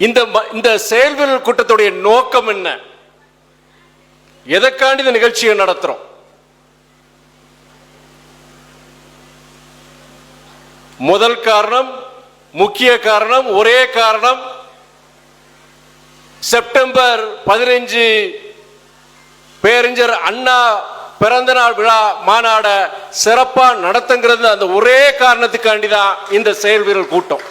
இந்த இந்த செயல்வீரர் கூட்டத்துடைய நோக்கம் என்ன? எதற்காண்டி இந்த நிகழ்ச்சியை நடத்துறோம்? முதல் காரணம் முக்கிய காரணம் ஒரே காரணம் செப்டம்பர் பதினைஞ்சு பேரறிஞர் அண்ணா பிறந்த நாள் விழா மாநாட சிறப்பாக நடத்துங்கிறது அந்த ஒரே காரணத்துக்காண்டி தான் இந்த செயல் வீரர் கூட்டம்.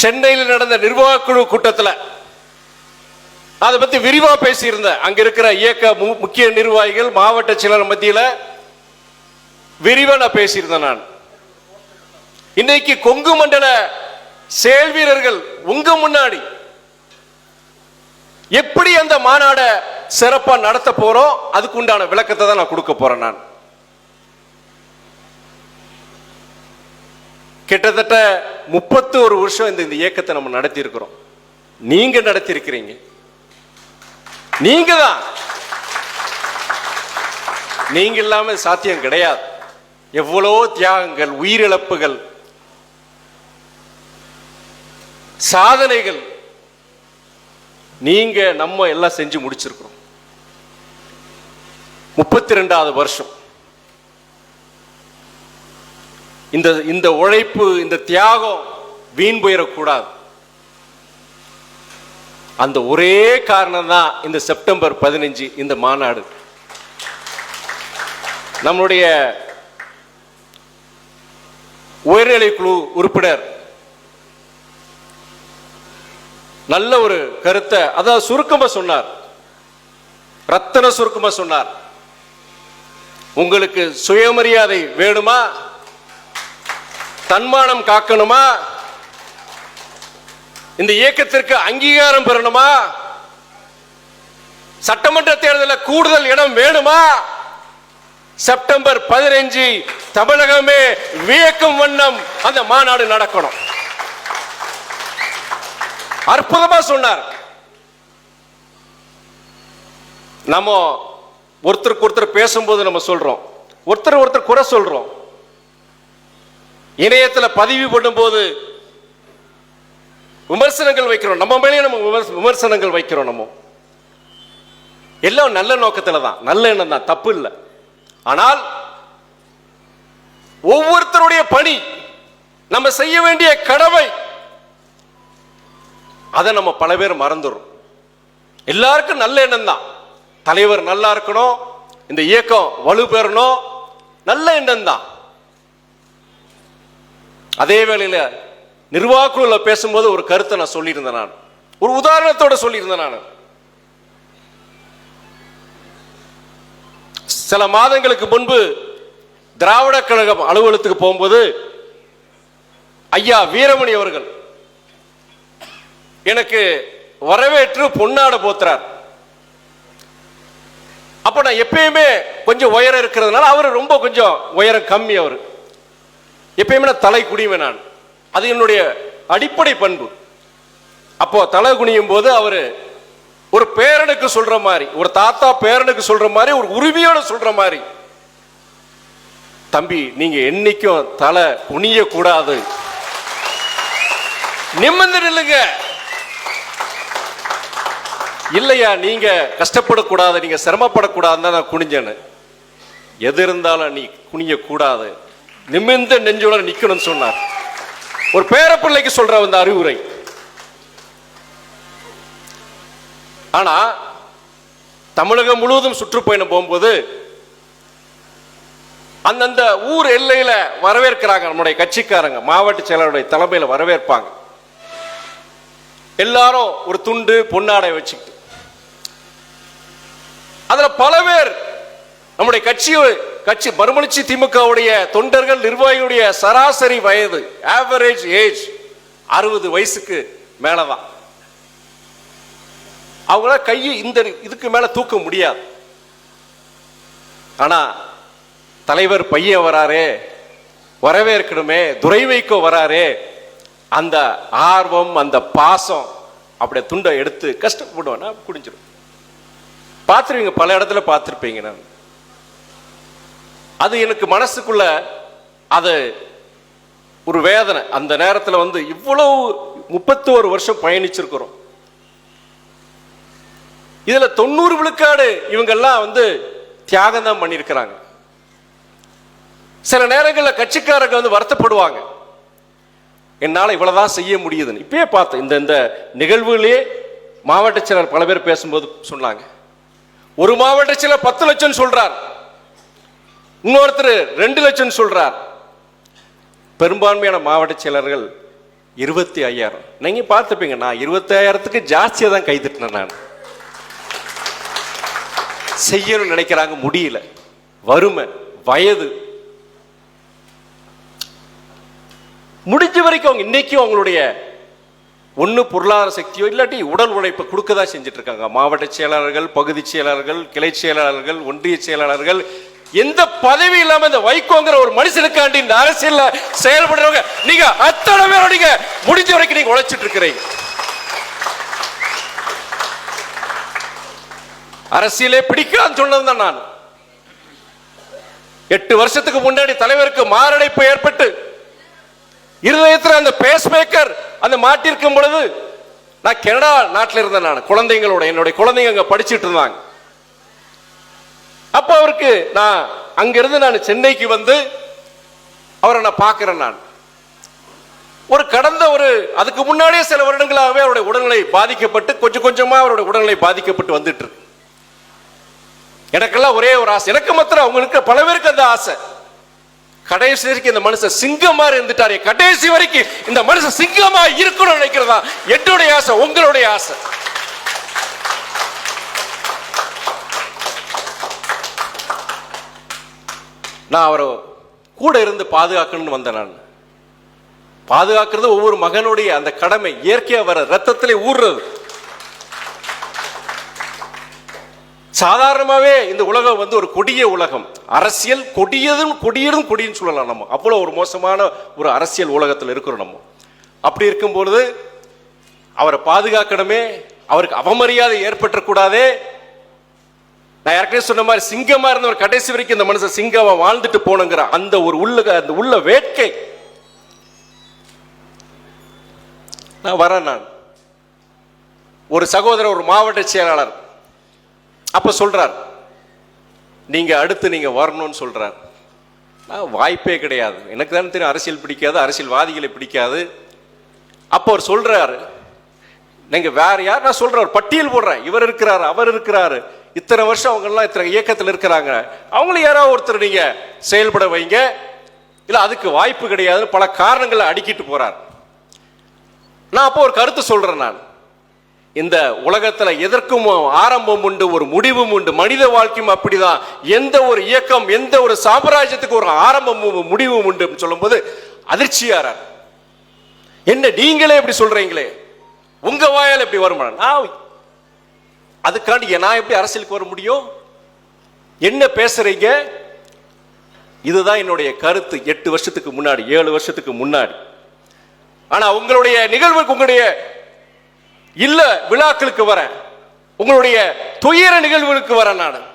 சென்னையில் நடந்த நிர்வாக குழு கூட்டத்தில் அதை பத்தி விரிவா பேசியிருந்தேன். அங்க இருக்கிற இயக்க மு- முக்கிய நிர்வாகிகள் மாவட்ட செயலர் மத்தியில் விரிவா நான் பேசியிருந்தேன் நான். இன்னைக்கு கொங்கு மண்டல செயல் வீரர்கள் உங்க முன்னாடி எப்படி அந்த மாநாட சிறப்பா நடத்த போறோம்? அதுக்கு உண்டான விளக்கத்தை தான் நான் கொடுக்க போறேன் நான். கிட்டத்தட்ட முப்பத்து ஒரு வருஷம் இந்த இந்த இயக்கத்தை நம்ம நடத்தி இருக்கிறோம் நீங்க நடத்தி இருக்கிறீங்க நீங்க தான் நீங்க இல்லாம சாத்தியம் கிடையாது. எவ்வளோ தியாகங்கள் உயிரிழப்புகள் சாதனைகள் நீங்க நம்ம எல்லாம் செஞ்சு முடிச்சிருக்கிறோம். முப்பத்தி ரெண்டாவது வருஷம். இந்த இந்த உழைப்பு இந்த தியாகம் வீண் போயிடக்கூடாது அந்த ஒரே காரணம் தான் இந்த செப்டம்பர் பதினஞ்சு இந்த மாநாடு. நம்மளுடைய உயர்நிலை குழு உறுப்பினர் நல்ல ஒரு கருத்தை அதாவது சுருக்கமா சொன்னார். ரத்தன சுருக்கமா சொன்னார். உங்களுக்கு சுயமரியாதை வேணுமா? தன்மானம் காக்கணுமா? இந்த இயக்கத்திற்கு அங்கீகாரம் பெறணுமா? சட்டமன்ற தேர்தலில் கூடுதல் இடம் வேணுமா? செப்டம்பர் பதினைஞ்சு தமிழகமே வியக்கும் வண்ணம் அந்த மாநாடு நடக்கணும். அற்புதமா சொன்னார். நம்ம ஒருத்தருக்கு ஒருத்தர் பேசும்போது நம்ம சொல்றோம். ஒருத்தர் ஒருத்தர் குறை சொல்றோம். இணையத்துல பதிவு பண்ணும்போது விமர்சனங்கள் வைக்கிறோம். நம்ம மேலேயே நம்ம விமர்சனங்கள் வைக்கிறோம் நம்ம. எல்லாம் நல்ல நோக்கத்தில் தான். நல்ல எண்ணம் தான். தப்பு இல்லை. ஆனால் ஒவ்வொருத்தருடைய பணி நம்ம செய்ய வேண்டிய கடமை அதை நம்ம பல பேர் மறந்துடும் எல்லாருக்கும் நல்ல எண்ணம் தான். தலைவர் நல்லா இருக்கணும் இந்த இயக்கம் வலு பெறணும் நல்ல எண்ணம் தான். அதே வேளையில நிர்வாகக்குழுல பேசும்போது ஒரு கருத்தை நான் சொல்லியிருந்தேன் நான். ஒரு உதாரணத்தோட சொல்லியிருந்தேன் நான். சில மாதங்களுக்கு முன்பு திராவிட கழகம் அலுவலகத்துக்கு போகும்போது ஐயா வீரமணி அவர்கள் எனக்கு வரவேற்று பொன்னாட போத்துறார். அப்ப நான் எப்பயுமே கொஞ்சம் உயரம் இருக்கிறதுனால அவர் ரொம்ப கொஞ்சம் உயரம் கம்மி அவர். எப்பயுமே நான் தலை குனிவேன் நான். அது என்னுடைய அடிப்படை பண்பு. அப்போ தலை குனியும் போது அவர் ஒரு பேரனுக்கு சொல்ற மாதிரி ஒரு தாத்தா பேரனுக்கு சொல்ற மாதிரி ஒரு உரிமையோட சொல்ற மாதிரி. தம்பி நீங்க என்னைக்கும் தலை குனிய கூடாது நிம்மந்து நில்லுங்க. இல்லையா நீங்க கஷ்டப்படக்கூடாது நீங்க சிரமப்படக்கூடாதுன்னு தான் நான் குனிஞ்சேன்னு. எது இருந்தாலும் நீ குனிய கூடாது நிமிர்ந்த நெஞ்சோட நிக்கணும்னு சொன்னார். ஒரு பேரப்பிள்ளைக்கு சொல்ற அந்த அறிவுரை. ஆனா தமிழகம் முழுவதும் சுற்றுப்பயணம் போகும்போது அந்தந்த ஊர் எல்லையில வரவேற்கிறாங்க நம்முடைய கட்சிக்காரங்க மாவட்ட செயலருடைய தலைமையில வரவேற்பாங்க. எல்லாரும் ஒரு துண்டு பொன்னாடை வச்சுக்கிட்டு. அதுல பல பேர் நம்முடைய கட்சி கட்சி மறுமலர்ச்சி திமுகவுடைய தொண்டர்கள் நிர்வாகியுடைய சராசரி வயது ஆவரேஜ் ஏஜ் அறுபது வயசுக்கு மேலதான். அவங்கள கையை இந்த இதுக்கு மேல தூக்க முடியாது. ஆனா தலைவர் பையன் வராரே வரவேற்கணுமே துரை வைக்கோ வராரே அந்த ஆர்வம் அந்த பாசம் அப்படியே துண்டை எடுத்து கஷ்டப்படுவோம்னா குடிஞ்சிடும் பார்த்துருவீங்க பல இடத்துல பார்த்துருப்பீங்க நான். அது எனக்கு மனசுக்குள்ள அது ஒரு வேதனை. அந்த நேரத்தில் வந்து இவ்வளவு முப்பத்தோரு வருஷம் பயணிச்சிருக்கிறோம். இதுல தொண்ணூறு விழுக்காடு இவங்கெல்லாம் வந்து தியாகம் தான் பண்ணியிருக்கிறாங்க. சில நேரங்களில் கட்சிக்காரங்க வந்து வருத்தப்படுவாங்க. என்னால் இவ்வளவுதான் செய்ய முடியுதுன்னு. இப்பயே பார்த்தேன் இந்த இந்த நிகழ்வுகளே மாவட்ட செயலர் பல பேர் பேசும்போது சொன்னாங்க. ஒரு மாவட்ட செயலர் பத்து லட்சம் சொல்றார். இன்னொருத்தர் ரெண்டு லட்சம் சொல்றார். பெரும்பான்மையான மாவட்ட செயலர்கள் இருபத்தி ஐயாயிரம். நீங்க பார்த்துப்பீங்க நான் இருபத்தி ஐயாயிரத்துக்கு ஜாஸ்தியாக தான் கைதிட்டினேன் நான். செய்யணும்னு நினைக்கிறாங்க முடியல. வறுமை வயது. முடிஞ்ச வரைக்கும் அவங்க இன்னைக்கும் அவங்களுடைய ஒன்று பொருளாதார சக்தியோ இல்லாட்டி உடல் உழைப்பை கொடுக்க தான் செஞ்சுட்டு இருக்காங்க. மாவட்ட செயலாளர்கள் பகுதி செயலாளர்கள் கிளை செயலாளர்கள் ஒன்றிய செயலாளர்கள் எந்த பதவி இல்லாம இந்த வைகோங்கிற ஒரு மனுஷனுக்காண்டி இந்த அரசியல் செயல்படுறவங்க நீங்க அத்தனை பேரும் நீங்க முடிஞ்ச வரைக்கும் நீங்க உழைச்சிட்டு இருக்கிறீங்க. அரசியலே பிடிக்கான்னு சொன்னதுதான் நான். எட்டு வருஷத்துக்கு முன்னாடி தலைவருக்கு மாரடைப்பு ஏற்பட்டு இருதயத்தில் அந்த பேஸ்மேக்கர் அந்த மாட்டிருக்கும் பொழுது நான் கனடா நாட்டில் இருந்தேன் நான் குழந்தைங்களோட என்னுடைய குழந்தைங்க அங்கே படிச்சிட்டு இருந்தாங்க. அப்போ அவருக்கு நான் அங்கிருந்து நான் சென்னைக்கு வந்து அவரை நான் பார்க்கிறேன் நான். ஒரு கடந்த ஒரு அதுக்கு முன்னாடியே சில வருடங்களாகவே அவருடைய உடல்நிலை பாதிக்கப்பட்டு கொஞ்சம் கொஞ்சமா அவருடைய உடல்நிலை பாதிக்கப்பட்டு வந்துட்டு இருக்கு. எனக்கெல்லாம் ஒரே ஒரு ஆசை. எனக்கு மாத்திரம் அவங்களுக்கு பல பேருக்கு அந்த ஆசை. கடைசி வரைக்கும் இந்த மனுஷன் சிங்கமா இருந்துட்டாரு. கடைசி வரைக்கும் இந்த மனுஷன் சிங்கமா இருக்கணும்னு நினைக்கிறதா? என்னுடைய ஆசை உங்களுடைய ஆசை. நான் அவரை கூட இருந்து பாதுகாக்கணும்னு வந்தேன் நான். பாதுகாக்கிறது ஒவ்வொரு மகனுடைய அந்த கடமை. இயற்கையாக வர ரத்தத்திலே ஊறுறது சாதாரணமாகவே இந்த உலகம் வந்து ஒரு கொடிய உலகம். அரசியல் கொடியதும் கொடியதும் கொடின்னு சொல்லலாம் நம்ம. அவ்வளோ ஒரு மோசமான ஒரு அரசியல் உலகத்தில் இருக்கிறோம் நம்ம. அப்படி இருக்கும் பொழுது அவரை பாதுகாக்கணுமே அவருக்கு அவமரியாதை ஏற்பட்டக்கூடாதே நான் ஏற்கனவே சொன்ன மாதிரி சிங்கமா இருந்தவர் கடைசி வரைக்கும் இந்த மனுஷன் சிங்கமா வாழ்ந்துட்டு போனங்கிற அந்த ஒரு உள்ள அந்த உள்ள வேட்கை. நான் வரேன் நான். ஒரு சகோதரர் ஒரு மாவட்ட செயலாளர். அப்ப சொல்றார் நீங்க அடுத்து நீங்க வரணும்னு சொல்றார். நான் வாய்ப்பே கிடையாது. எனக்கு தானே தெரியும் அரசியல் பிடிக்காது அரசியல்வாதிகளை பிடிக்காது. அப்போ அவர் சொல்றாரு நீங்க வேற யார்? நான் சொல்றேன் பட்டியல் போடுறேன். இவர் இருக்கிறாரு அவர் இருக்கிறாரு. இத்தனை வருஷம் அவங்கெல்லாம் இத்தனை இயக்கத்தில் இருக்கிறாங்க. அவங்களும் யாராவது ஒருத்தர் நீங்கள் செயல்பட வைங்க. இல்லை அதுக்கு வாய்ப்பு கிடையாது பல காரணங்களை அடுக்கிட்டு போகிறார் நான் அப்போ ஒரு கருத்து சொல்கிறேன் நான். இந்த உலகத்தில் எதற்கும் ஆரம்பம் உண்டு ஒரு முடிவும் உண்டு. மனித வாழ்க்கையும் அப்படிதான். எந்த ஒரு இயக்கம் எந்த ஒரு சாம்ராஜ்யத்துக்கு ஒரு ஆரம்பமும் முடிவும் உண்டு அப்படின்னு சொல்லும்போது அதிர்ச்சியாரார். என்ன நீங்களே இப்படி சொல்றீங்களே? உங்க வாயால் எப்படி வருமானம் நான் அதுக்காண்டி நான் எப்படி அரசியலுக்கு வர முடியும்? என்ன பேசுறீங்க? இதுதான் என்னுடைய கருத்து. எட்டு வருஷத்துக்கு முன்னாடி ஏழு வருஷத்துக்கு முன்னாடி. ஆனா உங்களுடைய நிகழ்வுக்கு உங்களுடைய இல்ல விழாக்களுக்கு வரேன். உங்களுடைய துயர நிகழ்வுகளுக்கு வரேன் நான்.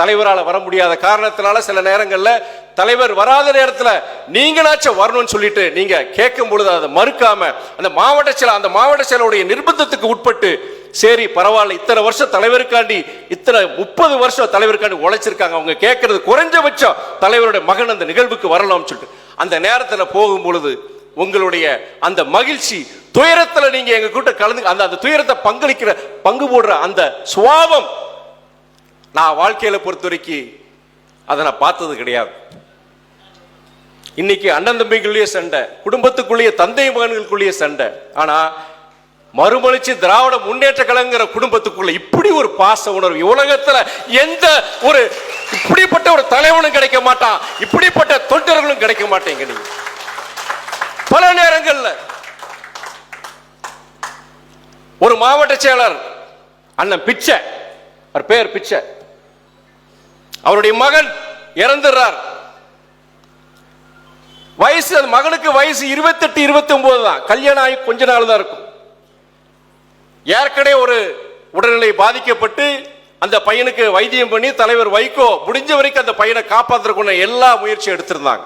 தலைவரால் வர முடியாத காரணத்தினால சில நேரங்களில் தலைவர் வராத நேரத்தில் நீங்களாச்சும் வரணும்னு சொல்லிட்டு நீங்க கேட்கும் பொழுது அதை மறுக்காம அந்த மாவட்ட செயலர் அந்த மாவட்ட செயலருடைய நிர்பந்தத்துக்கு உட்பட்டு சரி பரவாயில்ல இத்தனை வருஷம் தலைவருக்காண்டி இத்தனை முப்பது வருஷம் தலைவருக்காண்டி உழைச்சிருக்காங்க. அவங்க கேட்கறது குறைஞ்சபட்சம் தலைவருடைய மகன் அந்த நிகழ்வுக்கு வரலாம்னு சொல்லிட்டு. அந்த நேரத்தில் போகும் பொழுது உங்களுடைய அந்த மகிழ்ச்சி துயரத்தில் நீங்க எங்க கூட்ட கலந்து அந்த அந்த துயரத்தை பங்களிக்கிற பங்கு போடுற அந்த சுவாபம் நான் வாழ்க்கையில பொறுத்த வரைக்கும் அதை நான் பார்த்தது கிடையாது. இன்னைக்கு அண்ணன் தம்பிக்குள்ளேயே சண்டை குடும்பத்துக்குள்ளேயே தந்தை மகன்களுக்குள்ளேயே சண்டை. ஆனா மறுமலிச்சு திராவிட முன்னேற்ற கழகங்கிற குடும்பத்துக்குள்ள இப்படி ஒரு பாச உணர்வு உலகத்துல எந்த ஒரு இப்படிப்பட்ட ஒரு தலைவனும் கிடைக்க மாட்டான் இப்படிப்பட்ட தொண்டர்களும் கிடைக்க மாட்டேங்க நீங்க. பல நேரங்கள்ல ஒரு மாவட்ட செயலர் அண்ணன் பிச்சை அவர் பேர் பிச்சை. அவருடைய மகன் இறந்துடுறார். வயசு அந்த மகனுக்கு வயசு இருபத்தெட்டு இருபத்தி ஒன்பது தான். கல்யாணம் ஆகி கொஞ்ச நாள் தான் இருக்கும். ஏற்கனவே ஒரு உடல்நிலை பாதிக்கப்பட்டு அந்த பையனுக்கு வைத்தியம் பண்ணி தலைவர் வைகோ முடிஞ்ச வரைக்கும் அந்த பையனை காப்பாற்றுறதுக்குள்ள எல்லா முயற்சியும் எடுத்திருந்தாங்க.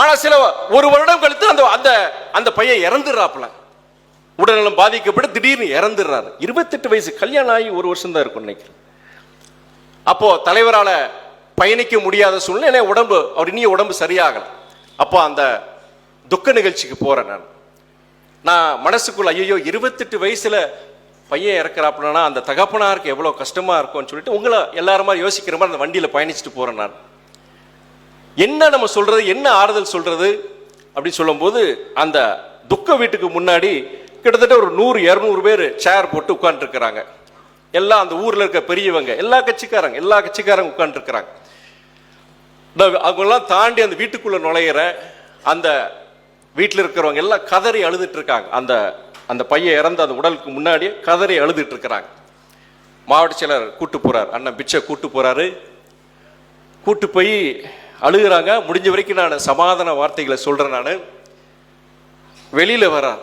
ஆனா சில ஒரு வருடம் கழித்து அந்த அந்த அந்த பையன் இறந்துடுறாப்புல. உடல்நலம் பாதிக்கப்பட்டு திடீர்னு இறந்துடுறாரு. இருபத்தெட்டு வயசு கல்யாணம் ஆகி ஒரு வருஷம் தான் இருக்கும் நினைக்கிறேன். அப்போ தலைவரால் பயணிக்க முடியாத சூழ்நிலை உடம்பு அவர் இனிய உடம்பு சரியாகல. அப்போ அந்த துக்க நிகழ்ச்சிக்கு போகிறேன் நான். நான் மனசுக்குள்ள ஐயோ இருபத்தெட்டு வயசுல பையன் இறக்குறாப்புலனா அந்த தகப்பனாருக்கு எவ்வளோ கஷ்டமா இருக்கும்னு சொல்லிட்டு உங்களை எல்லாரும் மாதிரி யோசிக்கிற மாதிரி அந்த வண்டியில் பயணிச்சுட்டு போகிறேன் நான். என்ன நம்ம சொல்றது என்ன ஆறுதல் சொல்றது அப்படின்னு சொல்லும்போது அந்த துக்க வீட்டுக்கு முன்னாடி கிட்டத்தட்ட ஒரு நூறு இரநூறு பேர் சேர் போட்டு உட்கார்ந்துருக்கிறாங்க. எல்லாம் அந்த ஊர்ல இருக்க பெரியவங்க எல்லா கட்சிக்காரங்க எல்லா கட்சிக்காரங்க உட்காந்துருக்குறாங்க அவங்கெல்லாம் தாண்டி அந்த வீட்டுக்குள்ள நுழையிற அந்த வீட்டில் இருக்கிறவங்க எல்லாம் கதறி அழுதுட்டு இருக்காங்க அந்த அந்த பையன் இறந்த அந்த உடலுக்கு முன்னாடியே கதறி அழுதுட்டு இருக்கிறாங்க மாவட்ட செயலர் கூட்டு போறார். அண்ணன் பிச்சை கூட்டு போறாரு. கூட்டு போய் அழுகுறாங்க. முடிஞ்ச வரைக்கும் நான் சமாதான வார்த்தைகளை சொல்றேன் நான். வெளியில வரார்.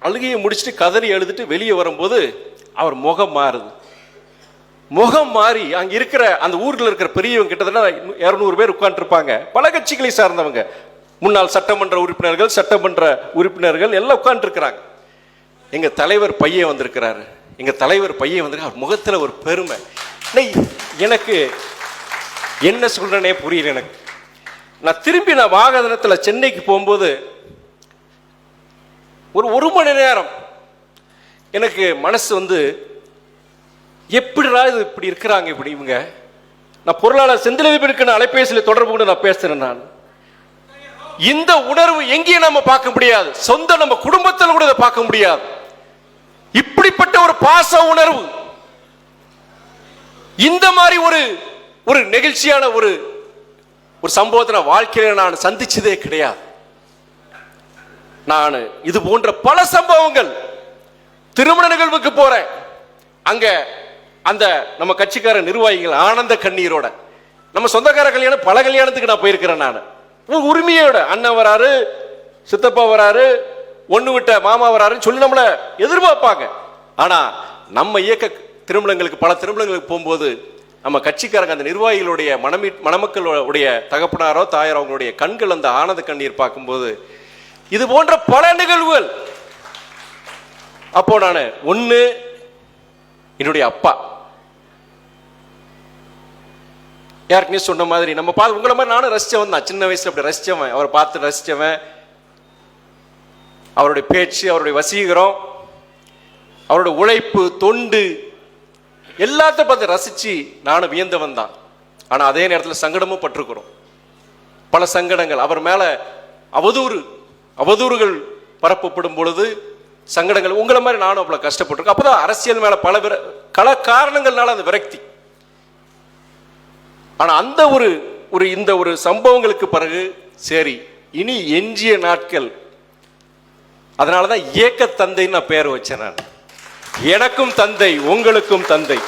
அழுகையை முடிச்சுட்டு கதறி எழுதிட்டு வெளியே வரும்போது அவர் முகம் மாறுது. முகம் மாறி அங்கே இருக்கிற அந்த ஊரில் இருக்கிற பெரியவங்க கிட்டத்தட்ட இரநூறு பேர் உட்காந்துருப்பாங்க பல கட்சிகளை சார்ந்தவங்க. முன்னாள் சட்டமன்ற உறுப்பினர்கள் சட்டமன்ற உறுப்பினர்கள் எல்லாம் உட்காந்துருக்கிறாங்க எங்கள் தலைவர் பையன் வந்திருக்கிறாரு. எங்கள் தலைவர் பையன் வந்திருக்காரு அவர் முகத்தில் ஒரு பெருமை. எனக்கு என்ன சொல்கிறேனே புரியல எனக்கு. நான் திரும்பி நான் வாகனத்தில் சென்னைக்கு போகும்போது ஒரு ஒரு மணி நேரம் எனக்கு மனசு வந்து எப்படிடா இது இப்படி இருக்கிறாங்க இப்படி இவங்க? நான் பொருளாளர் செந்திலதிபருக்கு அலைபேசியில் தொடர்பு கொண்டு நான் பேசுறேன் நான். இந்த உணர்வு எங்கேயும் நம்ம பார்க்க முடியாது. சொந்த நம்ம குடும்பத்தில் கூட இதை பார்க்க முடியாது. இப்படிப்பட்ட ஒரு பாச உணர்வு இந்த மாதிரி ஒரு ஒரு நெகிழ்ச்சியான ஒரு ஒரு சம்பவத்தை நான் வாழ்க்கையில நான் சந்திச்சதே கிடையாது. நான் இது போன்ற பல சம்பவங்கள் திருமண நிகழ்வுக்கு போறேன். அங்க அந்த நம்ம கட்சிக்கார நிர்வாகிகள் ஆனந்த கண்ணீரோட. நம்ம சொந்தக்கார கல்யாணம் பல கல்யாணத்துக்கு நான் போயிருக்கிறேன் நான். உரிமையோட. அண்ணன் வராரு சித்தப்பா வராரு ஒண்ணு விட்ட மாமா வராருன்னு சொல்லி நம்மளை எதிர்பார்ப்பாங்க. ஆனா நம்ம இயக்க திருமணங்களுக்கு பல திருமணங்களுக்கு போகும்போது நம்ம கட்சிக்காரங்க அந்த நிர்வாகிகளுடைய மனமி மணமக்களுடைய தகப்பனாரோ தாயாரோ அவங்களுடைய கண்கள் அந்த ஆனந்த கண்ணீர் பார்க்கும்போது இது போன்ற பல நிகழ்வுகள் அப்போ நான் ஒன்று என்னுடைய அப்பா. யாருக்குமே சொன்ன மாதிரி நம்ம பார்த்து உங்களை மாதிரி நானும் ரசித்தவன் தான். சின்ன வயசுல அப்படி ரசித்தவன் அவரை பார்த்து ரசித்தவன் அவருடைய பேச்சு அவருடைய வசீகரம் அவருடைய உழைப்பு தொண்டு எல்லாத்தையும் பார்த்து ரசித்து நானும் வியந்தவன் தான். ஆனால் அதே நேரத்தில் சங்கடமும் பட்டிருக்கிறோம். பல சங்கடங்கள். அவர் மேல அவதூறு அவதூறுகள் பரப்பப்படும் பொழுது சங்கடங்கள் உங்களை மாதிரி நானும் அவ்வளோ கஷ்டப்பட்டிருக்கேன். அப்பதான் அரசியல் மேல பல விர பல காரணங்கள்னால அந்த விரக்தி. ஆனா அந்த ஒரு ஒரு இந்த ஒரு சம்பவங்களுக்கு பிறகு சரி இனி எஞ்சிய நாட்கள். அதனாலதான் ஏக்க தந்தைன்னு நான் பேர் வச்சேன் நான். எனக்கும் தந்தை உங்களுக்கும் தந்தை.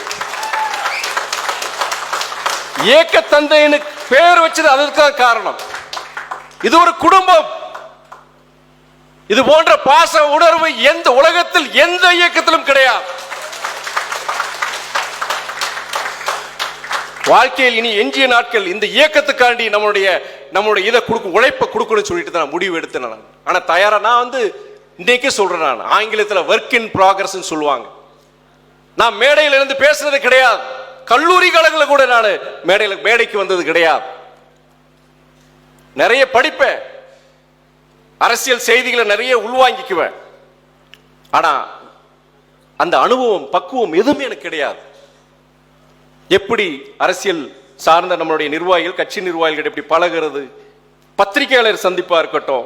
ஏக்க தந்தைன்னு பேர் வச்சது அதற்கான காரணம். இது ஒரு குடும்பம். இது போன்ற பாச உணர்வு எந்த உலகத்தில் எந்த இயக்கத்திலும் கிடையாது. வாழ்க்கையில் இனி எஞ்சிய நாட்கள் இந்த இயக்கத்துக்காண்டி நம்மளுடைய நம்மளுடைய இதை கொடுக்க உழைப்பை கொடுக்கணும்னு சொல்லிட்டு தான் நான் முடிவு எடுத்தேன் நான். ஆனால் தயாரா நான் வந்து இன்னைக்கே சொல்றேன் நான். ஆங்கிலத்தில் ஒர்க் இன் ப்ராக்ரஸ் சொல்லுவாங்க. நான் மேடையில இருந்து பேசுறது கிடையாது. கல்லூரி காலங்களில் கூட நான் மேடையில் மேடைக்கு வந்தது கிடையாது. நிறைய படிப்பேன். அரசியல் செய்திகளை நிறைய உள்வாங்கிக்குவேன். ஆனா அந்த அனுபவம் பக்குவம் எதுவுமே எனக்கு கிடையாது. எப்படி அரசியல் சார்ந்த நம்மளுடைய நிர்வாகிகள் கட்சி நிர்வாகிகள் எப்படி பழகிறது? பத்திரிகையாளர் சந்திப்பா இருக்கட்டும்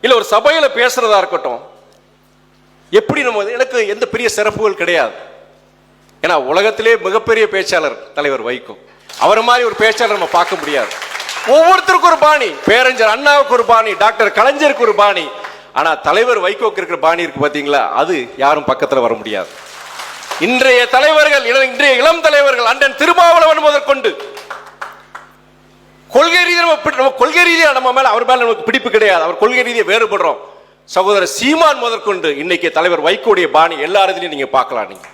இல்ல ஒரு சபையில பேசுறதா இருக்கட்டும் எப்படி நம்ம எனக்கு எந்த பெரிய சிறப்புகள் கிடையாது. ஏன்னா உலகத்திலே மிகப்பெரிய பேச்சாளர் தலைவர் வைகோ. அவர் மாதிரி ஒரு பேச்சாளர் நம்ம பார்க்க முடியாது. ஒவ்வொருத்தருக்கும் ஒரு பாணி. பேரஞ்சர் அண்ணாவுக்கு ஒரு பாணி டாக்டர் கலைஞருக்கு ஒரு பாணி. ஆனா தலைவர் வைகோக்கு இருக்கிற பாணி இருக்கு பாத்தீங்களா? அது யாரும் பக்கத்துல வர முடியாது. இன்றைய தலைவர்கள் இன்றைய இளம் தலைவர்கள் அண்டன் திருமாவளவன் முதற்கொண்டு. கொள்கை ரீதியாக நம்ம நம்ம கொள்கை ரீதியாக நம்ம மேல அவர் மேல நமக்கு பிடிப்பு கிடையாது. அவர் கொள்கை ரீதியை வேறுபடுறோம். சகோதரர் சீமான் முதற்கொண்டு இன்னைக்கு தலைவர் வைகோடைய பாணி எல்லா இடத்துலயும் நீங்க பார்க்கலாம் நீங்க.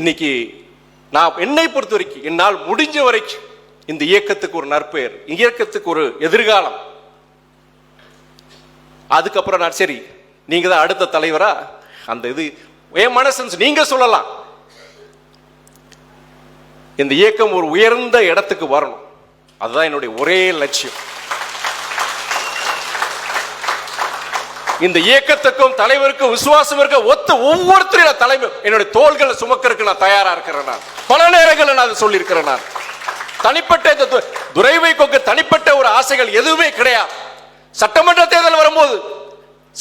இன்னைக்கு நான் என்னை பொறுத்த வரைக்கும் என்னால் முடிஞ்ச வரைக்கும் இந்த இயக்கத்துக்கு ஒரு நற்பெயர் இயக்கத்துக்கு ஒரு எதிர்காலம். அதுக்கப்புறம் நான் சரி நீங்க தான் அடுத்த தலைவரா? அந்த இது என் மனசு நீங்க சொல்லலாம். இந்த இயக்கம் ஒரு உயர்ந்த இடத்துக்கு வரணும். அதுதான் என்னுடைய ஒரே லட்சியம். இந்த இயக்கத்துக்கும் தலைவருக்கும் விசுவாசம் இருக்க ஒத்த ஒவ்வொருத்தரையும் நான் தலைமை என்னுடைய தோள்களை சுமக்கிறதுக்கு நான் தயாரா இருக்கிறேன் நான். பல நேரங்களில் நான் அதை சொல்லியிருக்கிறேன் நான். தனிப்பட்ட இந்த து- கொக்கு தனிப்பட்ட ஒரு ஆசைகள் எதுவுமே கிடையாது. சட்டமன்ற தேர்தல் வரும்போது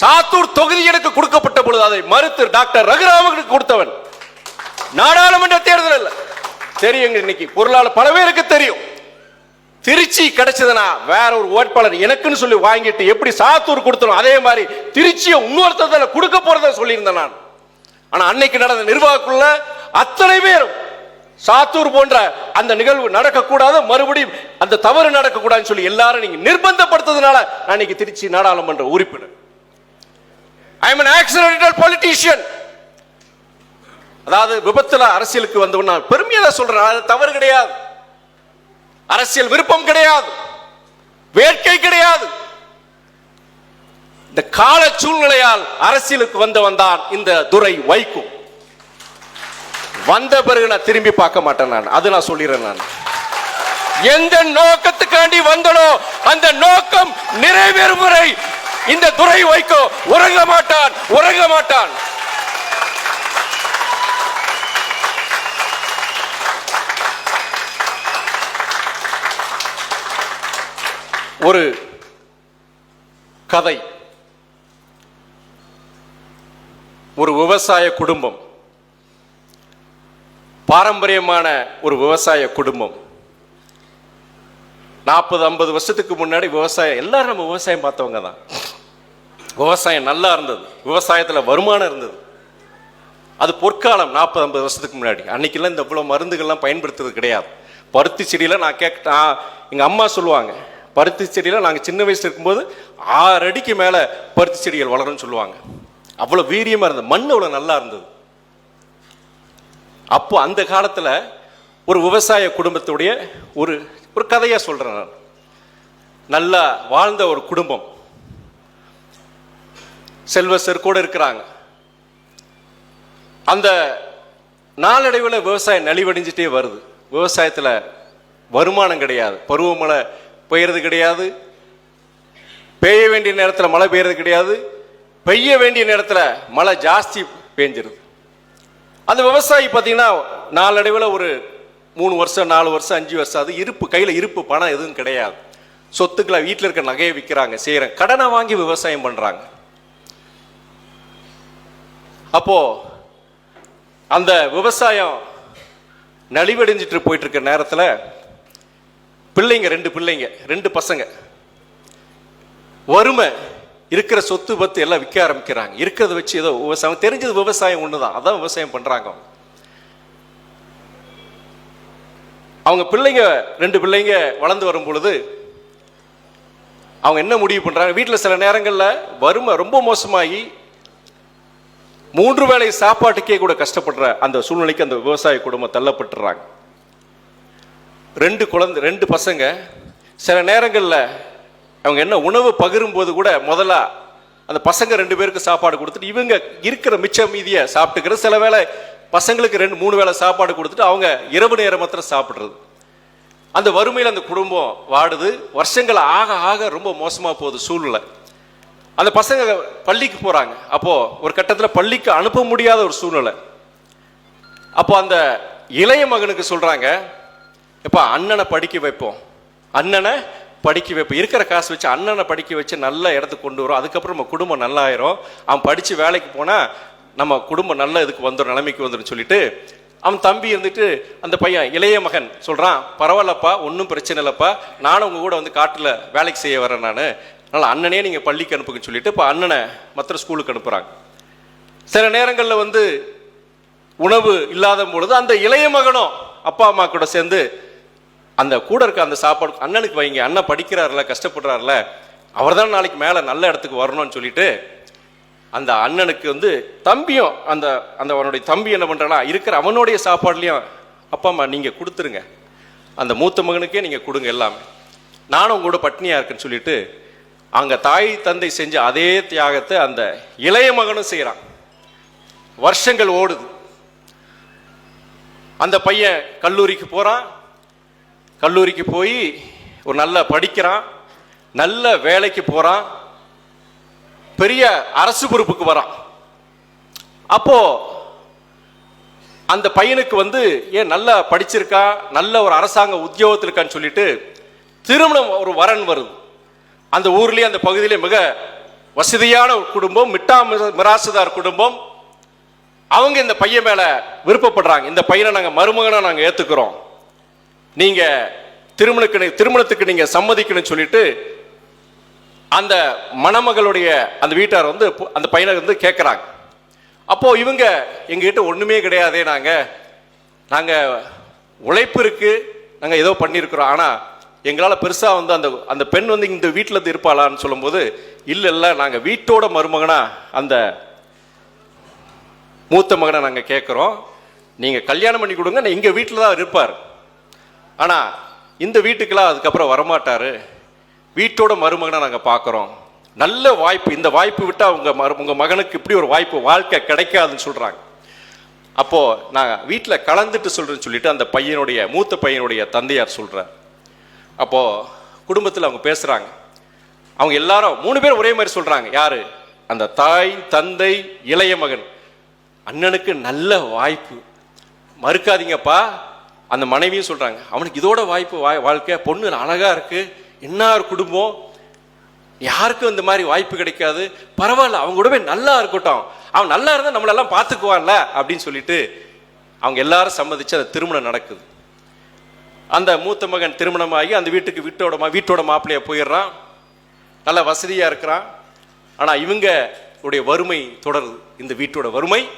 சாத்தூர் தொகுதி எனக்கு கொடுக்கப்பட்ட பொழுது அதை மறுத்து டாக்டர் ரகுராமனுக்கு கொடுத்தவன். நாடாளுமன்ற தேர்தல் இல்லை தெரியுங்க இன்னைக்கு. பொருளாளர் பல பேருக்கு தெரியும். திருச்சி கிடைச்சதுன்னா வேற ஒரு வேட்பாளர் எனக்குன்னு சொல்லி வாங்கிட்டு எப்படி சாத்தூர் கொடுத்தனும் அதே மாதிரி திருச்சியை இன்னொருத்தர் கொடுக்க போறத சொல்லியிருந்தேன் நான். ஆனா அன்னைக்கு நடந்த நிர்வாகக்குள்ள அத்தனை பேரும் சாத்தூர் போன்ற அந்த நிகழ்வு நடக்கக்கூடாது மறுபடியும் அந்த தவறு நடக்கக்கூடாதுன்னு சொல்லி எல்லாரும் நீங்க நிர்பந்தப்படுத்ததுனால நான் இன்னைக்கு திருச்சி நாடாளுமன்ற உறுப்பினர். ஐ எம் ஆக்சிடென்டல் பொலிட்டீஷியன் அதாவது விபத்துல அரசியலுக்கு வந்தவன் நான் பெருமையாக சொல்றேன். அது தவறு கிடையாது. அரசியல் விருப்பம் கிடையாது. வேட்கை கிடையாது. இந்த கால சூழ்நிலையால் அரசியலுக்கு வந்தவன் தான் இந்த துரை வைக்கும் வந்த பிறகு நான் திரும்பி பார்க்க மாட்டேன் நான். அது நான் சொல்லிடுறேன் நான். எந்த நோக்கத்துக்காண்டி வந்தனோ அந்த நோக்கம் நிறைவேறும் வரை இந்த துறை வைக்கோ உறங்க மாட்டான் உறங்க மாட்டான். ஒரு கதை ஒரு விவசாய குடும்பம் பாரம்பரியமான ஒரு விவசாய குடும்பம். நாற்பது ஐம்பது வருஷத்துக்கு முன்னாடி விவசாயம் எல்லாரும் நம்ம விவசாயம் பார்த்தவங்க தான். விவசாயம் நல்லா இருந்தது. விவசாயத்தில் வருமானம் இருந்தது. அது பொற்காலம் நாற்பது ஐம்பது வருஷத்துக்கு முன்னாடி. அன்னைக்கெல்லாம் இந்த இவ்வளோ மருந்துகள்லாம் பயன்படுத்துறது கிடையாது. பருத்தி செடியில் நான் கேட்க நான் எங்கள் அம்மா சொல்லுவாங்க பருத்தி செடியில் நாங்கள் சின்ன வயசு இருக்கும்போது ஆறு அடிக்கு மேலே பருத்தி செடிகள் வளரும்னு சொல்லுவாங்க. அவ்வளோ வீரியமாக இருந்தது. மண் அவ்வளோ நல்லா இருந்தது. அப்போ அந்த காலத்தில் ஒரு விவசாய குடும்பத்துடைய ஒரு ஒரு கதையாக சொல்கிறேன் நான். நல்லா வாழ்ந்த ஒரு குடும்பம். செல்வ செருக்கோடு இருக்கிறாங்க. அந்த நாளடைவில் விவசாயம் நலிவடைஞ்சிட்டே வருது. விவசாயத்தில் வருமானம் கிடையாது. பருவமழை பெய்யறது கிடையாது. பெய்ய வேண்டிய நேரத்தில் மழை பெய்யறது கிடையாது. பெய்ய வேண்டிய நேரத்தில் மழை ஜாஸ்தி பெஞ்சிருது. அந்த விவசாயி பார்த்தீங்கன்னா நாளடைவில் ஒரு மூணு வருஷம் நாலு வருஷம் அஞ்சு வருஷம் அது இருப்பு கையில் இருப்பு பணம் எதுவும் கிடையாது. சொத்துக்களை வீட்டில் இருக்க நகையை விற்கிறாங்க செய்கிறாங்க கடனை வாங்கி விவசாயம் பண்ணுறாங்க அப்போ அந்த விவசாயம் நலிவடைஞ்சிட்டு போயிட்டு இருக்க நேரத்தில் பிள்ளைங்க ரெண்டு பிள்ளைங்க ரெண்டு பசங்க. வறுமை இருக்கிற சொத்து பத்து எல்லாம் விற்க ஆரம்பிக்கிறாங்க. இருக்கிறத வச்சு ஏதோ விவசாயம் தெரிஞ்சது விவசாயம் ஒன்று தான் அதான் விவசாயம் பண்ணுறாங்க அவங்க. பிள்ளைங்க ரெண்டு பிள்ளைங்க வளர்ந்து வரும் பொழுது அவங்க என்ன முடிவு பண்ணுறாங்க வீட்டில் சில நேரங்களில் வறுமை ரொம்ப மோசமாகி மூன்று வேளை சாப்பாட்டுக்கே கூட கஷ்டப்படுற அந்த சூழ்நிலைக்கு அந்த விவசாய குடும்பம் தள்ளப்பட்டுறாங்க. ரெண்டு குழந்தை ரெண்டு பசங்க. சில நேரங்களில் அவங்க என்ன உணவு பகிரும்போது கூட முதல்ல அந்த பசங்க ரெண்டு பேருக்கு சாப்பாடு கொடுத்துட்டு இவங்க இருக்கிற மிச்ச மீதியை சாப்பிட்டுக்கிற சில வேளை பசங்களுக்கு ரெண்டு மூணு வேளை சாப்பாடு கொடுத்துட்டு அவங்க இரவு நேரம் மாத்திரம் சாப்பிட்றது. அந்த வறுமையில் அந்த குடும்பம் வாடுது. வருஷங்கள் ஆக ஆக ரொம்ப மோசமாக போகுது சூழ்நிலை. அந்த பசங்க பள்ளிக்கு போகிறாங்க அப்போது ஒரு கட்டத்தில் பள்ளிக்கு அனுப்ப முடியாத ஒரு சூழ்நிலை. அப்போ அந்த இளைய மகனுக்கு சொல்கிறாங்க எப்பா அண்ணனை படிக்க வைப்போம். அண்ணனை படிக்க வைப்போம். இருக்கிற காசு வச்சு அண்ணனை படிக்க வச்சு நல்ல இடத்துக்கு கொண்டு வரும். அதுக்கப்புறம் நம்ம குடும்பம் நல்லா ஆயிரும் அவன் படித்து வேலைக்கு போனால் நம்ம குடும்பம் நல்ல இதுக்கு வந்துடும் நிலைமைக்கு வந்துடும் சொல்லிட்டு அவன் தம்பி இருந்துட்டு அந்த பையன் இளைய மகன் சொல்கிறான் பரவாயில்லப்பா ஒன்றும் பிரச்சனை இல்லைப்பா. நானும் உங்கள் கூட வந்து காட்டில் வேலைக்கு செய்ய வரேன் நான். அதனால் அண்ணனே நீங்கள் பள்ளிக்கு அனுப்புங்கன்னு சொல்லிட்டு இப்போ அண்ணனை மற்ற ஸ்கூலுக்கு அனுப்புகிறாங்க சில நேரங்களில் வந்து உணவு இல்லாத பொழுது அந்த இளைய மகனும் அப்பா அம்மா கூட சேர்ந்து அந்த கூட இருக்க அந்த சாப்பாடு அண்ணனுக்கு வைங்க அண்ணன் படிக்கிறாருல கஷ்டப்படுறாருல அவர் தான் நாளைக்கு மேலே நல்ல இடத்துக்கு வரணும்னு சொல்லிட்டு அந்த அண்ணனுக்கு வந்து தம்பியும் அந்த அந்த அவனுடைய தம்பி என்ன பண்ணுறானா இருக்கிற அவனுடைய சாப்பாடுலையும் அப்பா அம்மா நீங்கள் கொடுத்துருங்க. அந்த மூத்த மகனுக்கே நீங்கள் கொடுங்க எல்லாமே. நானும் உங்களோட பட்னியாக இருக்குன்னு சொல்லிட்டு அங்கே தாய் தந்தை செஞ்ச அதே தியாகத்தை அந்த இளைய மகனும் செய்கிறான் வருஷங்கள் ஓடுது. அந்த பையன் கல்லூரிக்கு போகிறான் கல்லூரிக்கு போய் ஒரு நல்ல படிக்கிறான் நல்ல வேலைக்கு போகிறான் பெரிய அரசு பொறுப்புக்கு வரான். அப்போ அந்த பையனுக்கு வந்து ஏன் நல்லா படிச்சிருக்கா நல்ல ஒரு அரசாங்க உத்தியோகத்தில் இருக்கான்னு சொல்லிட்டு திருமணம் ஒரு வரன் வருது. அந்த ஊர்லேயே அந்த பகுதியிலே மிக வசதியான ஒரு குடும்பம் மிட்டா மிராசுதார் குடும்பம். அவங்க இந்த பையன் மேலே விருப்பப்படுறாங்க. இந்த பையனை நாங்கள் மருமகனாக நாங்கள் ஏற்றுக்கிறோம் நீங்க திருமணத்துக்கு திருமணத்துக்கு நீங்க சம்மதிக்கணும்னு சொல்லிட்டு அந்த மணமகளுடைய அந்த வீட்டார் வந்து பு- அந்த பையனை வந்து கேட்குறாங்க அப்போ இவங்க எங்ககிட்ட ஒண்ணுமே கிடையாதே நாங்க நாங்க உழைப்பு இருக்கு நாங்க ஏதோ பண்ணியிருக்கிறோம். ஆனா எங்களால் பெருசாக வந்து அந்த அந்த பெண் வந்து இந்த வீட்டில் இருந்து இருப்பாளான்னு சொல்லும்போது இல்லை இல்லை நாங்கள் வீட்டோட மருமகனா அந்த மூத்த மகனை நாங்கள் கேட்குறோம் நீங்கள் கல்யாணம் பண்ணி கொடுங்க நான் வீட்டில் தான் இருப்பார். ஆனால் இந்த வீட்டுக்கெல்லாம் அதுக்கப்புறம் வரமாட்டார். வீட்டோட மருமகனை நாங்கள் பார்க்குறோம் நல்ல வாய்ப்பு இந்த வாய்ப்பு விட்டால் உங்கள் மரு உங்கள் மகனுக்கு இப்படி ஒரு வாய்ப்பு வாழ்க்கை கிடைக்காதுன்னு சொல்கிறாங்க அப்போது நான் வீட்டில் கலந்துட்டு சொல்கிறேன்னு சொல்லிட்டு அந்த பையனுடைய மூத்த பையனுடைய தந்தையார் சொல்கிறார் அப்போ குடும்பத்தில் அவங்க பேசுகிறாங்க அவங்க எல்லாரும் மூணு பேர் ஒரே மாதிரி சொல்கிறாங்க யார்? அந்த தாய் தந்தை இளைய மகன். அண்ணனுக்கு நல்ல வாய்ப்பு. மறுக்காதீங்கப்பா. அந்த மனைவியும் சொல்கிறாங்க அவனுக்கு இதோட வாய்ப்பு வா- வாழ்க்கை பொண்ணு அழகாக இருக்குது இன்னார் ஒரு குடும்பம்? யாருக்கும் இந்த மாதிரி வாய்ப்பு கிடைக்காது. பரவாயில்ல அவங்க கூடவே நல்லா இருக்கட்டும். அவன் நல்லா இருந்தால் நம்மளெல்லாம் பார்த்துக்குவான்ல அப்படின்னு சொல்லிட்டு அவங்க எல்லாரும் சம்மதிச்சு அந்த திருமணம் நடக்குது. அந்த மூத்த மகன் திருமணமாகி அந்த வீட்டுக்கு வீட்டோட மா வீட்டோட மாப்பிள்ளைய போயிடுறான். நல்ல வசதியாக இருக்கிறான். ஆனால் இவங்க உடைய வறுமை தொடருது. இந்த வீட்டோட வறுமை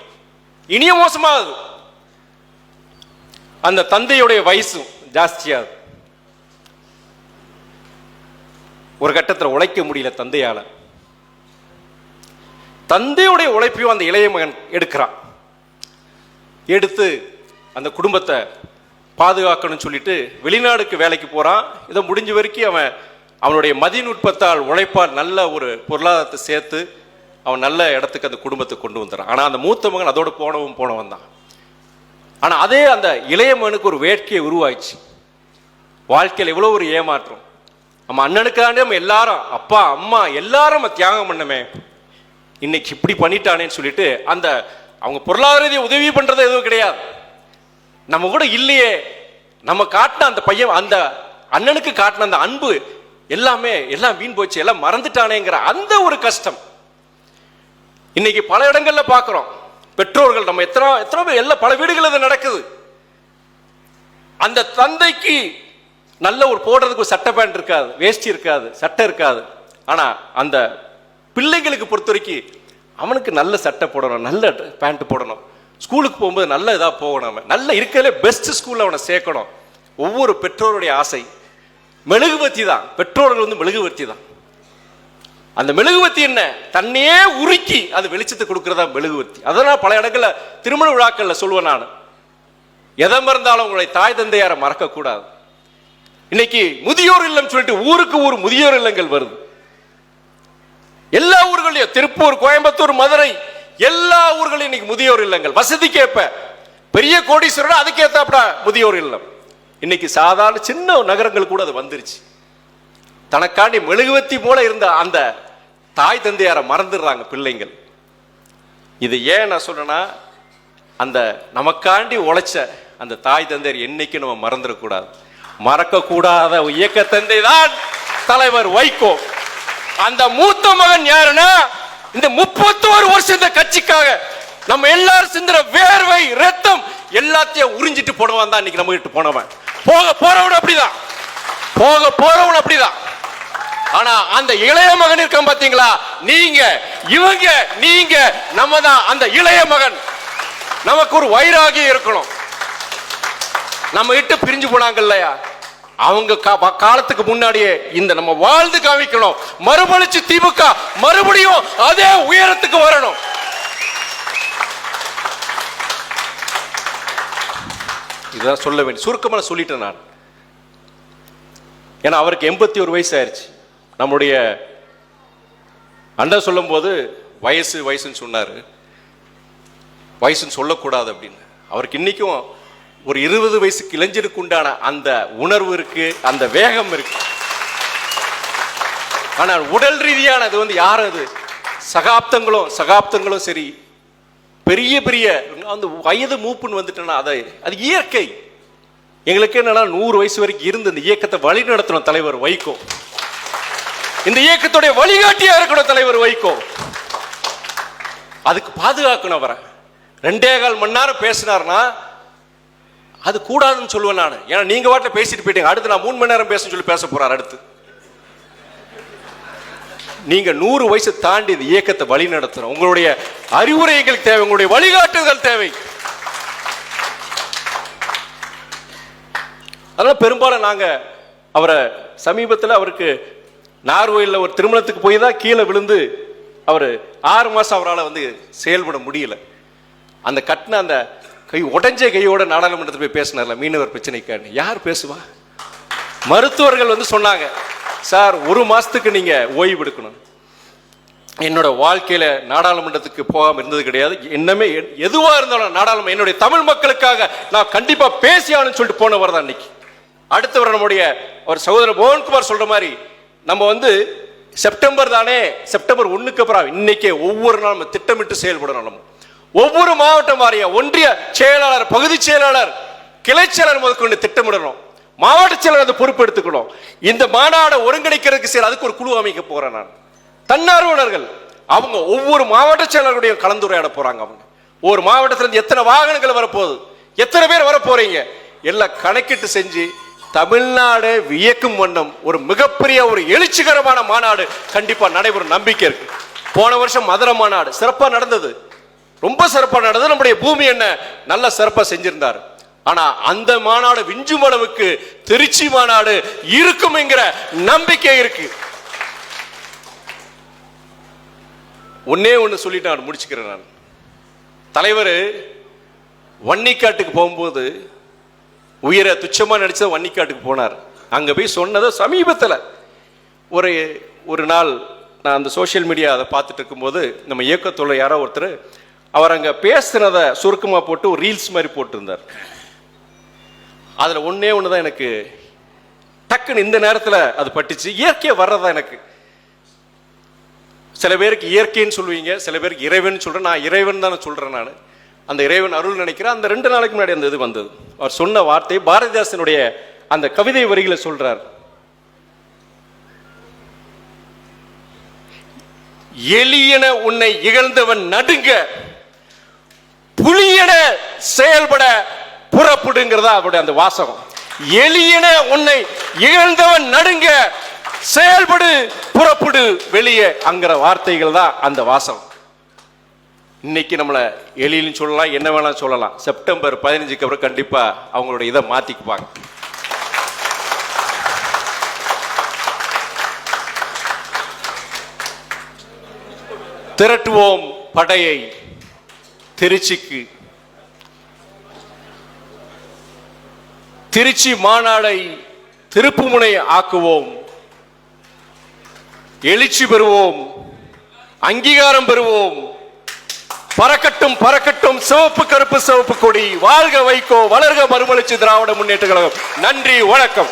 இனியும் மோசமாகுது. அந்த தந்தையுடைய வயசும் ஜாஸ்தியாக ஒரு கட்டத்தில் உழைக்க முடியல தந்தையால். தந்தையுடைய உழைப்பையும் அந்த இளைய மகன் எடுக்கிறான். எடுத்து அந்த குடும்பத்தை பாதுகாக்கணும்னு சொல்லிட்டு வெளிநாடுக்கு வேலைக்கு போகிறான் இதை முடிஞ்ச வரைக்கும் அவன் அவனுடைய மதிநுட்பத்தால் உழைப்பால் நல்ல ஒரு பொருளாதாரத்தை சேர்த்து அவன் நல்ல இடத்துக்கு அந்த குடும்பத்தை கொண்டு வந்துடுறான். ஆனால் அந்த மூத்த மகன் அதோட போனவன் போனவன் தான் ஆனா அதே அந்த இளைய மகனுக்கு ஒரு வேட்கையை உருவாயிடுச்சு. வாழ்க்கையில் எவ்வளோ ஒரு ஏமாற்றம். நம்ம அண்ணனுக்காண்டே நம்ம எல்லாரும் அப்பா அம்மா எல்லாரும் நம்ம தியாகம் பண்ணமே. இன்னைக்கு இப்படி பண்ணிட்டானேன்னு சொல்லிட்டு அந்த அவங்க பொருளாதார உதவி பண்றது எதுவும் கிடையாது. நம்ம கூட இல்லையே. நம்ம காட்டின அந்த பையன் அந்த அண்ணனுக்கு காட்டின அந்த அன்பு எல்லாமே எல்லாம் வீண் போச்சு எல்லாம் மறந்துட்டானேங்கிற அந்த ஒரு கஷ்டம். இன்னைக்கு பல இடங்கள்ல பார்க்குறோம் பெற்றோர்கள் நம்ம எத்தனை எத்தனை பேர் எல்லா பல வீடுகள் இது நடக்குது. அந்த தந்தைக்கு நல்ல ஒரு போடுறதுக்கு ஒரு சட்டை பேண்ட் இருக்காது வேஷ்டி இருக்காது சட்டை இருக்காது. ஆனால் அந்த பிள்ளைங்களுக்கு பொறுத்த வரைக்கும் அவனுக்கு நல்ல சட்டை போடணும் நல்ல பேண்ட் போடணும். ஸ்கூலுக்கு போகும்போது நல்ல இதாக போகணும் அவன். நல்ல இருக்கிறதுலே பெஸ்ட் ஸ்கூலில் அவனை சேர்க்கணும். ஒவ்வொரு பெற்றோருடைய ஆசை மெழுகுவர்த்தி தான். பெற்றோர்கள் வந்து மெழுகுவர்த்தி தான். அந்த மெழுகுவர்த்தி என்ன? தன்னையே உருக்கி அது வெளிச்சத்தை கொடுக்கறதா மெழுகுவர்த்தி அதனால பல இடங்கள்ல திருமண விழாக்கள்ல சொல்லுவேன் நான். எதை மறந்தாலும் உங்களை தாய் தந்தையாரை மறக்க கூடாது இன்னைக்கு முதியோர் இல்லம் சொல்லிட்டு ஊருக்கு ஊர் முதியோர் இல்லங்கள் வருது. எல்லா ஊர்களையும் திருப்பூர் கோயம்புத்தூர் மதுரை எல்லா ஊர்களையும் இன்னைக்கு முதியோர் இல்லங்கள். வசதிக்கேற்ப பெரிய கோடீஸ்வரர் அதுக்கேத்தாப்பட முதியோர் இல்லம். இன்னைக்கு சாதாரண சின்ன நகரங்கள் கூட அது வந்துருச்சு. தனக்காண்டி மெழுகுவத்தி போல இருந்த அந்த தாய் தந்தையாரை மறந்துடுறாங்க பிள்ளைங்கள். இது ஏன் நான் சொல்றேன்னா அந்த நமக்காண்டி உழைச்ச அந்த தாய் தந்தையர் என்னைக்கு நம்ம மறந்துடக்கூடாது. மறக்கக்கூடாத இயக்க தந்தை தான் தலைவர் வைகோ. அந்த மூத்த மகன் யாருன்னா இந்த முப்பத்தோரு வருஷம் இந்த கட்சிக்காக நம்ம எல்லாரும் சிந்துற வேர்வை ரத்தம் எல்லாத்தையும் உறிஞ்சிட்டு போனவன் தான் இன்னைக்கு நம்ம கிட்ட போனவன். போக போறவன் அப்படிதான். போக போறவன் அப்படிதான். ஆனா அந்த இளைய மகன் இருக்கான் பாத்தீங்களா? நீங்க இவங்க நீங்க நம்ம தான் அந்த இளைய மகன். நமக்கு ஒரு வைராகியம் இருக்கணும். நம்ம கிட்ட பிரிஞ்சு போனாங்க இல்லையா? அவங்க காலத்துக்கு முன்னாடியே இந்த நம்ம வாழ்ந்து காமிக்கணும். மறுபடிச்சு திமுக மறுபடியும் அதே உயரத்துக்கு வரணும். இதுதான் சொல்ல வேண்டிய சுருக்கமாக சொல்லிட்டேன் நான். ஏன்னா அவருக்கு எண்பத்தி ஒரு வயசு ஆயிடுச்சு நம்முடைய அண்ணன் சொல்லும்போது வயசு வயசுன்னு சொன்னார். வயசுன்னு சொல்லக்கூடாது அப்படின்னு. அவருக்கு இன்னைக்கும் ஒரு இருபது வயசுக்கு இளைஞருக்கு உண்டான அந்த உணர்வு இருக்கு அந்த வேகம் இருக்கு. ஆனால் உடல் ரீதியான அது வந்து யார் அது? சகாப்தங்களும் சகாப்தங்களும் சரி பெரிய பெரிய அந்த வயது மூப்புன்னு வந்துட்டேன்னா அதை அது இயற்கை. எங்களுக்கு என்னன்னா நூறு வயசு வரைக்கும் இருந்து இந்த இயக்கத்தை வழி நடத்தணும் தலைவர் வைகோ. இந்த இயக்கத்துடைய வழிகாட்டியா இருக்கணும் தலைவர் வைகோ. அதுக்கு பாதுகாக்கணும் அவரை. ரெண்டே கால் மணி நேரம் பேசினார்னா அது கூடாதுன்னு சொல்லுவேன் நான். ஏன்னா நீங்க வாட்டில் பேசிட்டு போயிட்டீங்க. அடுத்து நான் மூணு மணி நேரம் பேச சொல்லி பேச போறார் அடுத்து. நீங்க நூறு வயசு தாண்டி இந்த இயக்கத்தை வழி நடத்தணும் உங்களுடைய அறிவுரை எங்களுக்கு தேவை உங்களுடைய வழிகாட்டுதல் தேவை. அதனால பெரும்பாலும் நாங்க அவரை சமீபத்தில் அவருக்கு நார்வேயில் ஒரு திருமணத்துக்கு போய் தான் கீழே விழுந்து அவர் ஆறு மாதம் அவரால் வந்து செயல்பட முடியல. அந்த கட்டின அந்த கை உடைஞ்ச கையோட நாடாளுமன்றத்தில் போய் பேசினார்ல மீனவர் பிரச்சனைக்கான யார் பேசுவா? மருத்துவர்கள் வந்து சொன்னாங்க சார் ஒரு மாதத்துக்கு நீங்கள் ஓய்வு எடுக்கணும். என்னோட வாழ்க்கையில நாடாளுமன்றத்துக்கு போகாமல் இருந்தது கிடையாது. என்னமே எ- எதுவா இருந்தாலும் நாடாளுமன்றம் என்னுடைய தமிழ் மக்களுக்காக நான் கண்டிப்பா பேசியானு சொல்லிட்டு போனவர் தான் இன்னைக்கு அடுத்தவர் நம்முடைய ஒரு சகோதரர் மோகன்குமார் சொல்ற மாதிரி நம்ம வந்து செப்டம்பர் தானே செப்டம்பர் ஒன்றுக்கு அப்புறம் இன்னைக்கே ஒவ்வொரு நாளும் நம்ம திட்டமிட்டு செயல்படணும் நம்ம. ஒவ்வொரு மாவட்டம் வாரிய ஒன்றிய செயலாளர் பகுதி செயலாளர் கிளை செயலாளர் முதற்கொண்டு திட்டமிடணும். மாவட்ட செயலர் அந்த பொறுப்பு எடுத்துக்கணும் இந்த மாநாடை ஒருங்கிணைக்கிறதுக்கு சரி அதுக்கு ஒரு குழு அமைக்க போறேன் நான். தன்னார்வலர்கள் அவங்க ஒவ்வொரு மாவட்ட செயலர்களுடைய கலந்துரையாட போறாங்க அவங்க. ஒரு மாவட்டத்திலிருந்து எத்தனை வாகனங்கள் வரப்போகுது? எத்தனை பேர் வர போறீங்க எல்லாம் கணக்கிட்டு செஞ்சு தமிழ்நாடு வியக்கும் வண்ணம் ஒரு மிகப்பெரிய ஒரு எழுச்சிகரமான மாநாடு கண்டிப்பாக நடைபெறும் நம்பிக்கை இருக்கு. போன வருஷம் மதுரை மாநாடு சிறப்பாக நடந்தது. ரொம்ப சிறப்பாக நடந்தது. நம்முடைய பூமி என்ன? நல்ல சிறப்பாக செஞ்சிருந்தார். ஆனால் அந்த மாநாடு விஞ்சும் அளவுக்கு திருச்சி மாநாடு இருக்கும் என்கிற நம்பிக்கை இருக்கு. ஒன்னே ஒன்று சொல்லிட்டு நான் முடிச்சுக்கிறேன் நான். தலைவர் வன்னிக்காட்டுக்கு போகும்போது உயிரை துச்சமாக நினச்சதை வன்னிக்காட்டுக்கு போனார். அங்கே போய் சொன்னதை சமீபத்தில் ஒரு ஒரு நாள் நான் அந்த சோஷியல் மீடியா அதை பார்த்துட்டு இருக்கும்போது நம்ம இயக்கத்தோட யாரோ ஒருத்தர் அவர் அங்கே பேசுனதை சுருக்கமாக போட்டு ஒரு ரீல்ஸ் மாதிரி போட்டிருந்தார். அதில் ஒன்றே ஒன்று தான் எனக்கு டக்குன்னு இந்த நேரத்தில் அது பட்டுச்சு. இயற்கையாக வர்றதா எனக்கு. சில பேருக்கு இயற்கைன்னு சொல்லுவீங்க சில பேருக்கு இறைவன் சொல்கிறேன் நான் இறைவன் தான் சொல்கிறேன் நான். அந்த இறைவன் அருள் நினைக்கிறேன் அந்த ரெண்டு நாளைக்கு முன்னாடி அந்த இது வந்தது. அவர் சொன்ன வார்த்தை பாரதிதாசனுடைய அந்த கவிதை வரிகளை சொல்றார். எளியன உன்னை இகழ்ந்தவன் நடுங்க புலியன செயல்பட புறப்படுங்கிறதா அவருடைய அந்த வாசகம். எளியன உன்னை இகழ்ந்தவன் நடுங்க செயல்படு புறப்படு வெளியே அங்கிற வார்த்தைகள் தான் அந்த வாசகம். இன்னைக்கு நம்மளை எழிலும் சொல்லலாம் என்ன வேணாலும் சொல்லலாம். செப்டம்பர் பதினஞ்சுக்கு அப்புறம் கண்டிப்பாக அவங்களோட இதை மாற்றிக்குவாங்க திரட்டுவோம் படையை திருச்சிக்கு. திருச்சி மாநாடை திருப்புமுனை ஆக்குவோம். எழுச்சி பெறுவோம் அங்கீகாரம் பெறுவோம். பறக்கட்டும் பறக்கட்டும். சிவப்பு கருப்பு சிவப்பு கொடி. வாழ்க வைகோ வளர்க மறுமலர்ச்சி திராவிட முன்னேற்ற கழகம். நன்றி வணக்கம்.